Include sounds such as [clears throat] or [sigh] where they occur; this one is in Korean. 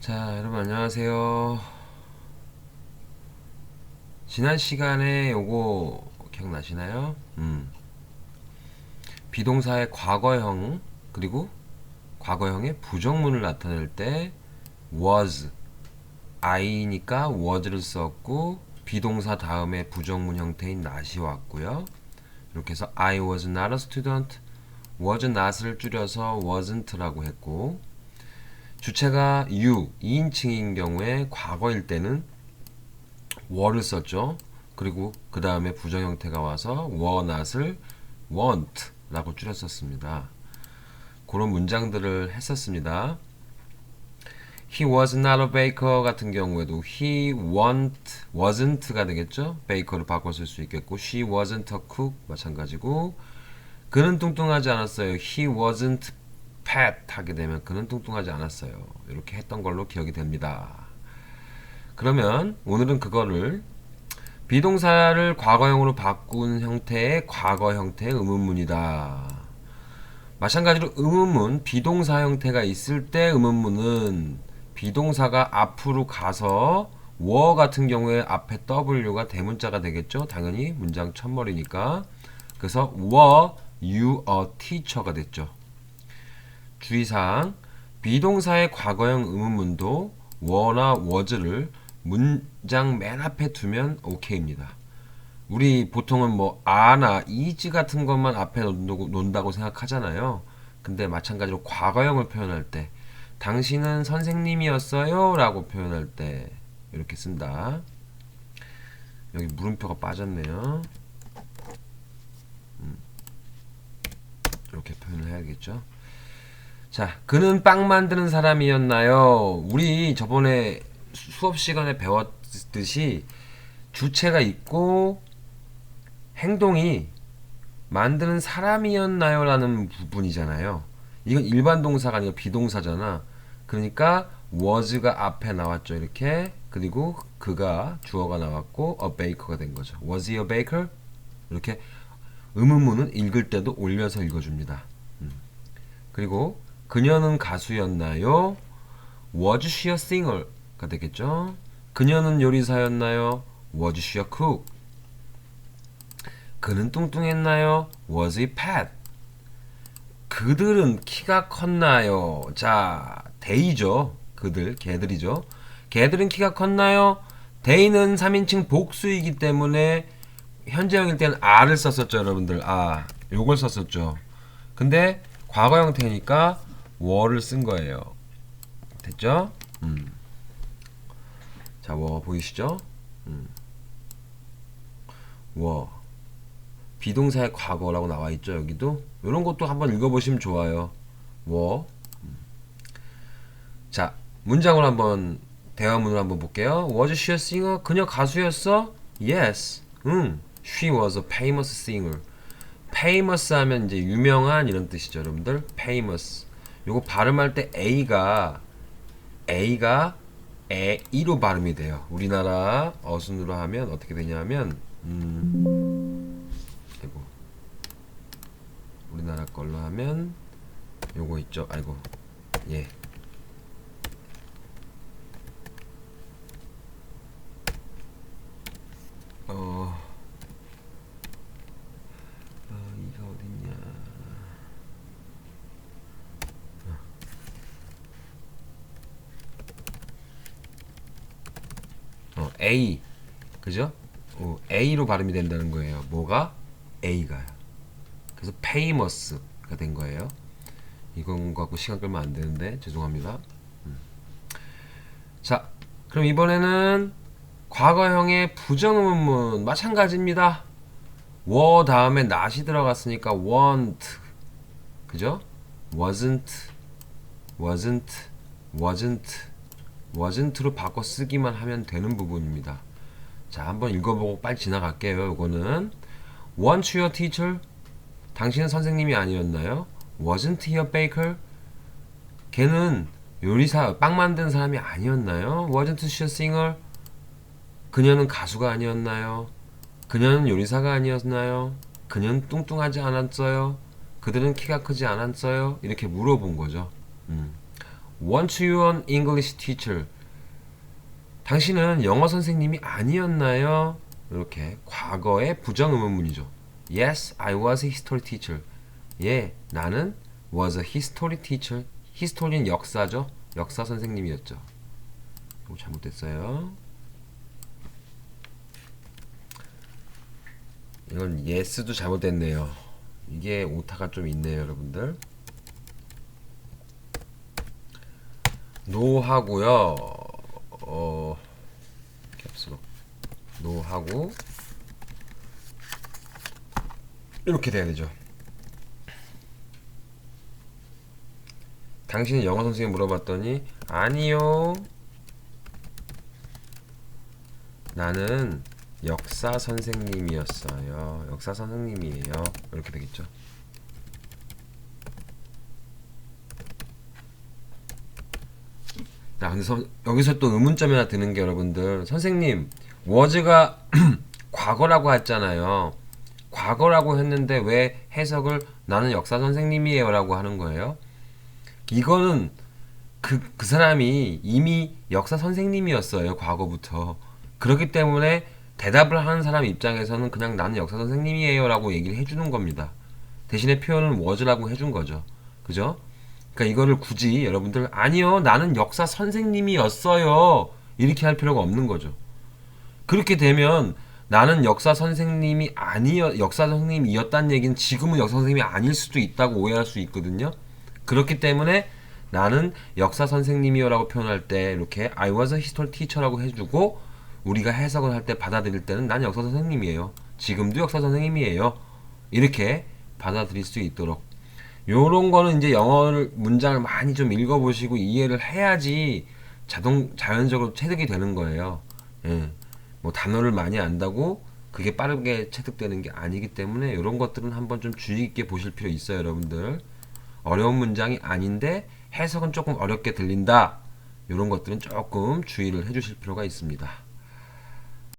자, 여러분 안녕하세요. 지난 시간에 요거 기억나시나요? 음. 비동사의 과거형 그리고 과거형의 부정문을 나타낼 때 was I니까 was를 썼고 비동사 다음에 부정문 형태인 not이 왔고요. 이렇게 해서 I was not a student, was not을 줄여서 wasn't라고 했고 주체가 you, 2인칭인 경우에 과거일 때는 were를 썼죠. 그리고 그 다음에 부정 형태가 와서 were not을 want라고 줄였었습니다. 그런 문장들을 했었습니다. He was not a baker 같은 경우에도 he want, wasn't가 되겠죠. baker를 바꿔 쓸 수 있겠고 she wasn't a cook 마찬가지고 그는 뚱뚱하지 않았어요. he wasn't fat 하게 되면 그는 뚱뚱하지 않았어요. 이렇게 했던 걸로 기억이 됩니다. 그러면 오늘은 그거를 비동사를 과거형으로 바꾼 형태의 과거 형태의 의문문이다. 마찬가지로 의문문, 비동사 형태가 있을 때 의문문은 비동사가 앞으로 가서 워 같은 경우에 앞에 w가 대문자가 되겠죠. 당연히 문장 첫머리니까. 그래서 were you a teacher가 됐죠. 주의사항 비동사의 과거형 의문문도 were나 was를 문장 맨 앞에 두면 오케이입니다. 우리 보통은 뭐 아나 이즈 같은 것만 앞에 놓는다고 생각하잖아요. 근데 마찬가지로 과거형을 표현할 때 당신은 선생님이었어요 라고 표현할 때 이렇게 쓴다. 여기 물음표가 빠졌네요. 음. 이렇게 표현을 해야겠죠. 자, 그는 빵 만드는 사람이었나요? 우리 저번에 수업 시간에 배웠듯이 주체가 있고 행동이 만드는 사람이었나요? 라는 부분이잖아요. 이건 일반 동사가 아니라 비동사잖아. 그러니까 was가 앞에 나왔죠. 이렇게. 그리고 그가 주어가 나왔고 a baker가 된 거죠. Was he a baker? 이렇게 의문문은 읽을 때도 올려서 읽어줍니다. 음. 그리고 그녀는 가수였나요? Was she a singer가 되겠죠. 그녀는 요리사였나요? Was she a cook? 그는 뚱뚱했나요? Was he fat? 그들은 키가 컸나요? 자, 데이죠. 그들, 개들이죠. 개들은 키가 컸나요? 데이는 3인칭 복수이기 때문에 현재형일 때는 R을 썼었죠, 여러분들. 아, 요걸 썼었죠. 근데 과거 형태니까 were를 쓴 거예요. 됐죠? 음. 자, 워 보이시죠? 음. 워 비동사의 과거라고 나와 있죠, 여기도. 이런 것도 한번 읽어 보시면 좋아요. 워. 음. 자, 문장을 한번 대화문을 한번 볼게요. Was she a singer? 그녀 가수였어? Yes. 응. She was a famous singer. famous 하면 이제 유명한 이런 뜻이죠, 여러분들. famous. 요거 발음할 때 A가 A가 에 이로 발음이 돼요. 우리나라 어순으로 하면 어떻게 되냐면 음, 아이고 우리나라 걸로 하면 요거 있죠. 아이고 예. 어, 어 이가 어딨냐? 어, A 그죠? 어, A로 발음이 된다는 거예요. 뭐가? A가요. 그래서 famous가 된 거예요. 이건 갖고 시간 끌면 안 되는데 죄송합니다. 음. 자, 그럼 이번에는 과거형의 부정문문 마찬가지입니다. were 다음에 not이 들어갔으니까 weren't 그죠? wasn't wasn't wasn't wasn't로 바꿔 쓰기만 하면 되는 부분입니다. 자, 한번 읽어보고 빨리 지나갈게요. 이거는 Weren't you a teacher? 당신은 선생님이 아니었나요? Wasn't he a baker? 걔는 요리사, 빵 만드는 사람이 아니었나요? Wasn't she a singer? 그녀는 가수가 아니었나요? 그녀는 요리사가 아니었나요? 그녀는 뚱뚱하지 않았어요? 그들은 키가 크지 않았어요? 이렇게 물어본 거죠. 음. Weren't you an English teacher? 당신은 영어 선생님이 아니었나요? 이렇게 과거의 부정 의문문이죠. Yes, I was a history teacher. 예, 나는 was a history teacher. 히스토리는 역사죠. 역사 선생님이었죠. 이거 잘못됐어요. 이건 yes도 잘못됐네요. 이게 오타가 좀 있네요, 여러분들. 노 하고요. 어 캡스로 노 하고 이렇게 돼야 되죠. 당신이 영어 선생님 물어봤더니 아니요. 나는 역사 선생님이었어요. 역사 선생님이에요. 이렇게 되겠죠. 자, 근데 서- 여기서 또 의문점이 하나 드는 게 여러분들 선생님 워즈가 [clears throat] 과거라고 했잖아요. 과거라고 했는데 왜 해석을 나는 역사 선생님이에요라고 하는 거예요? 이거는 그, 그 사람이 이미 역사 선생님이었어요, 과거부터. 그렇기 때문에 대답을 하는 사람 입장에서는 그냥 나는 역사 선생님이에요 라고 얘기를 해주는 겁니다. 대신에 표현은 was라고 해준 거죠. 그죠? 그러니까 이거를 굳이 여러분들, 아니요, 나는 역사 선생님이었어요. 이렇게 할 필요가 없는 거죠. 그렇게 되면 나는 역사 선생님이 아니었, 역사 선생님이었다는 얘기는 지금은 역사 선생님이 아닐 수도 있다고 오해할 수 있거든요. 그렇기 때문에 나는 역사 선생님이요라고 표현할 때 이렇게 I was a history teacher라고 해주고 우리가 해석을 할 때 받아들일 때는 난 역사 선생님이에요. 지금도 역사 선생님이에요. 이렇게 받아들일 수 있도록 요런 거는 이제 영어를 문장을 많이 좀 읽어보시고 이해를 해야지 자동 자연적으로 체득이 되는 거예요. 예. 뭐 단어를 많이 안다고 그게 빠르게 체득되는 게 아니기 때문에 이런 것들은 한번 좀 주의 깊게 보실 필요 있어요, 여러분들. 어려운 문장이 아닌데 해석은 조금 어렵게 들린다. 이런 것들은 조금 주의를 해주실 필요가 있습니다.